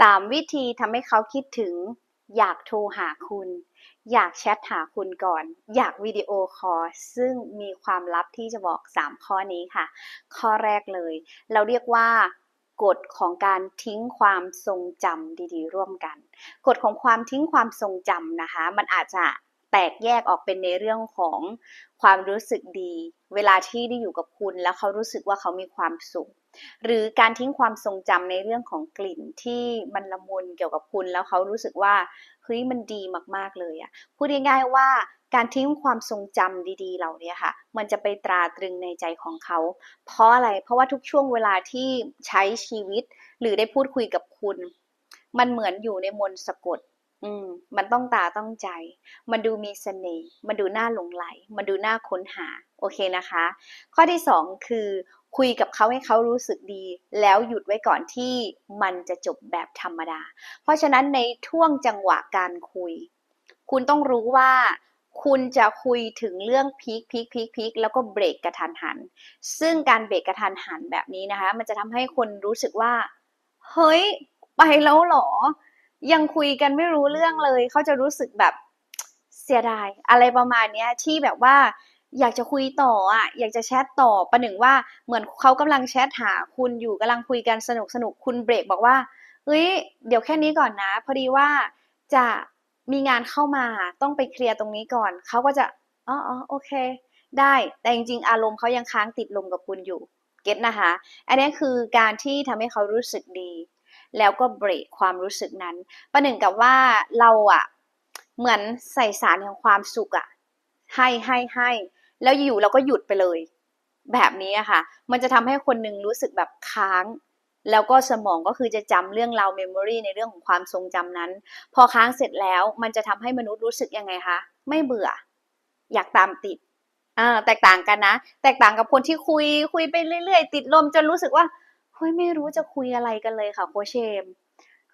สามวิธีทำให้เขาคิดถึง อยากโทรหาคุณ อยากแชทหาคุณก่อน อยากวิดีโอคอลซึ่งมีความลับที่จะบอก 3 ข้อนี้ค่ะ ข้อแรกเลย เราเรียกว่ากฎของการทิ้งความทรงจำดีๆ ร่วมกัน กฎของความทิ้งความทรงจำนะคะ มันอาจจะแตกแยกออกเป็นในเรื่องของความรู้สึกดี เวลาที่ได้อยู่กับคุณแล้วเขารู้สึกว่าเขามีความสุข หรือการทิ้งความทรงจำในเรื่องของกลิ่นที่มันละมุนเกี่ยวกับคุณแล้วเขารู้สึกว่าเฮ้ยมันดีมากๆเลยอะพูดง่ายๆว่าการทิ้งความทรงจำดีๆ เหล่านี้ค่ะ มันจะไปตราตรึงในใจของเขา เพราะอะไร เพราะว่าทุกช่วงเวลาที่ใช้ชีวิต หรือได้พูดคุยกับคุณ มันเหมือนอยู่ในมนสะกด อืม มันต้องตาต้องใจ มันดูมีเสน่ห์ มันดูน่าหลงไหล มันดูน่าค้นหา โอเคนะคะ ข้อที่สองคือ คุยกับเขาให้เขารู้สึกดี แล้วหยุดไว้ก่อนที่มันจะจบแบบธรรมดา เพราะฉะนั้นในท่วงจังหวะการคุย คุณต้องรู้ว่าคุณจะคุยถึงเรื่องพีคพีคพีคพีคแล้วก็เบรกกระทันหัน ซึ่งการเบรกกระทันหันแบบนี้นะคะ มันจะทำให้คนรู้สึกว่า เฮ้ย ไปแล้วเหรอ ยังคุยกันไม่รู้เรื่องเลย เขาจะรู้สึกแบบเสียดาย อะไรประมาณเนี้ยที่แบบว่า อยากจะคุยต่ออะอยากจะแชทต่อประหนึ่งว่าเหมือนเขากำลังแชทหาคุณอยู่กำลังคุยกันสนุกสนุกคุณเบรกบอกว่าเฮ้ยเดี๋ยวแค่นี้ก่อนนะ พอดีว่าจะมีงานเข้ามาต้องไปเคลียร์ตรงนี้ก่อนเขาก็จะอ๋ออ๋อโอเค ได้แต่จริงๆ อารมณ์เขายังค้างติดลมกับคุณอยู่เก็ตนะคะ อันนี้คือการที่ทำให้เขารู้สึกดี แล้วก็เบรกความรู้สึกนั้น ประหนึ่งกับว่าเราอะเหมือนใส่สารแห่งความสุขอะให้ให้ให้ แล้วอยู่เราก็หยุดไปเลย แบบนี้อะค่ะ มันจะทำให้คนหนึ่งรู้สึกแบบค้าง แล้วก็สมองก็คือจะจำเรื่องราวเมมโมรีในเรื่องของความทรงจำนั้น พอค้างเสร็จแล้วมันจะทำให้มนุษย์รู้สึกยังไงคะไม่เบื่อ อยากตามติดอ่าแตกต่างกันนะ แตกต่างกับคนที่คุยคุยไปเรื่อย ๆ ติดลมจนรู้สึกว่าเฮ้ยไม่รู้จะคุยอะไรกันเลยค่ะโคเชม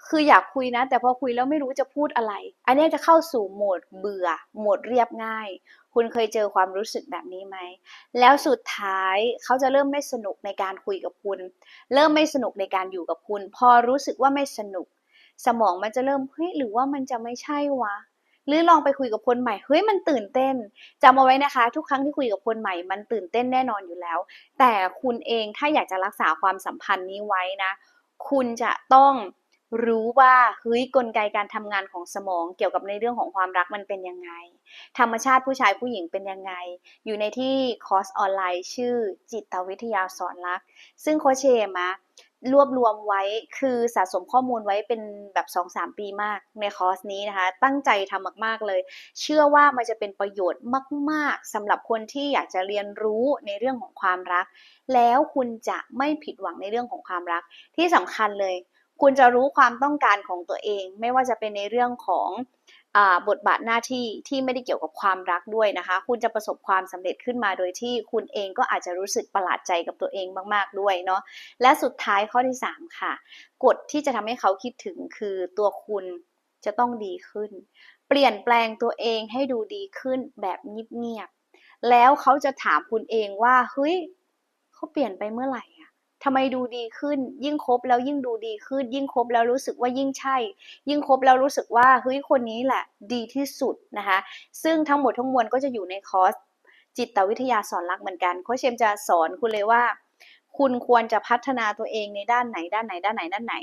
คืออยากคุยนะ แต่พอคุยแล้วไม่รู้จะพูดอะไร อันนี้จะเข้าสู่โหมดเบื่อโหมดเรียบง่าย คุณเคยเจอความรู้สึกแบบนี้ไหม แล้วสุดท้ายเขาจะเริ่มไม่สนุกในการคุยกับคุณ เริ่มไม่สนุกในการอยู่กับคุณ พอรู้สึกว่าไม่สนุก สมองมันจะเริ่มเฮ้ยหรือว่ามันจะไม่ใช่วะหรือลองไปคุยกับคนใหม่เฮ้ยมันตื่นเต้นจำเอาไว้นะคะ ทุกครั้งที่คุยกับคนใหม่มันตื่นเต้นแน่นอนอยู่แล้ว แต่คุณเองถ้าอยากจะรักษาความสัมพันธ์นี้ไว้นะ คุณจะต้อง รู้ว่าเฮ้ยกลไกการทำงานของสมองเกี่ยวกับในเรื่องของความรักมันเป็นยังไง ธรรมชาติผู้ชายผู้หญิงเป็นยังไง อยู่ในที่คอร์สออนไลน์ ชื่อจิตวิทยาสอนรัก ซึ่งโคชเชมะรวบรวมไว้คือสะสมข้อมูลไว้เป็นแบบ2-3ปีมากในคอร์สนี้นะคะ ตั้งใจทำมาก ๆ เลย เชื่อว่ามันจะเป็นประโยชน์มาก ๆสำหรับคนที่อยากจะเรียนรู้ในเรื่องของความรัก แล้วคุณจะไม่ผิดหวังในเรื่องของความรักที่สำคัญเลย คุณจะรู้ความต้องการของตัวเอง ไม่ว่าจะเป็นในเรื่องของอบทบาทหน้าที่ที่ไม่ได้เกี่ยวกับความรักด้วยนะคะ คุณจะประสบความสำเร็จขึ้นมาโดยที่คุณเองก็อาจจะรู้สึกประหลาดใจกับตัวเองมากๆด้วยเนาะและสุดท้ายข้อที่ 3 ค่ะกฎที่จะทำให้เขาคิดถึงคือตัวคุณจะต้องดีขึ้น เปลี่ยนแปลงตัวเองให้ดูดีขึ้นแบบเงียบๆแล้วเขาจะถามคุณเองว่าเฮ้ยเขาเปลี่ยนไปเมื่อไหร่ ทำไมดูดีขึ้น ยิ่งคบแล้วยิ่งดูดีขึ้น ยิ่งคบแล้วรู้สึกว่ายิ่งใช่ ยิ่งคบแล้วรู้สึกว่าเฮ้ยคนนี้แหละดีที่สุดนะคะซึ่งทั้งหมดทั้งมวลก็จะอยู่ในคอร์สจิตวิทยาสอนรักเหมือนกันโค้ชเชมจะสอนคุณเลยว่า คุณควรจะพัฒนาตัวเองในด้านไหนด้านไหนด้านไหนด้านไหน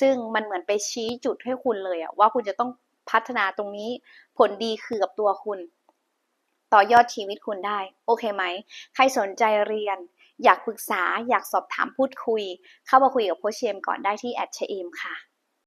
ซึ่งมันเหมือนไปชี้จุดให้คุณเลยอะว่าคุณจะต้องพัฒนาตรงนี้ผลดีคือกับตัวคุณ ต่อยอดชีวิตคุณได้ โอเคไหม ใครสนใจเรียน อยากปรึกษาอยากสอบถามพูดคุย เข้ามาคุยกับโค้ชเชมก่อนได้ที่แอดเชมค่ะ